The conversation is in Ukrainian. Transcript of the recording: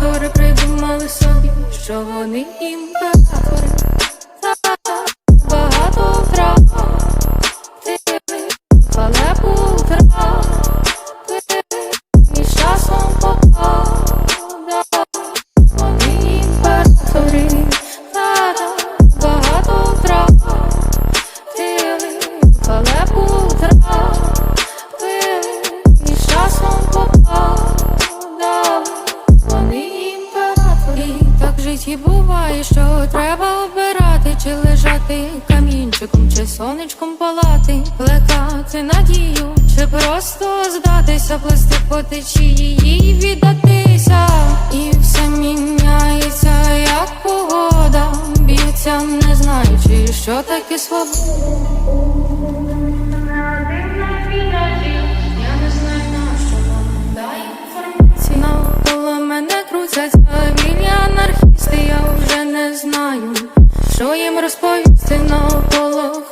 Автори придумали собі, що вони імператори житті буває, що треба обирати, чи лежати камінчиком, чи сонечком палати, плекати надію, чи просто здатися, плести по течії і віддатися. І все міняється, як погода, б'ється, не знаючи, що таке свобода. Навколо мене крутяться вільні що їм розповісти навколо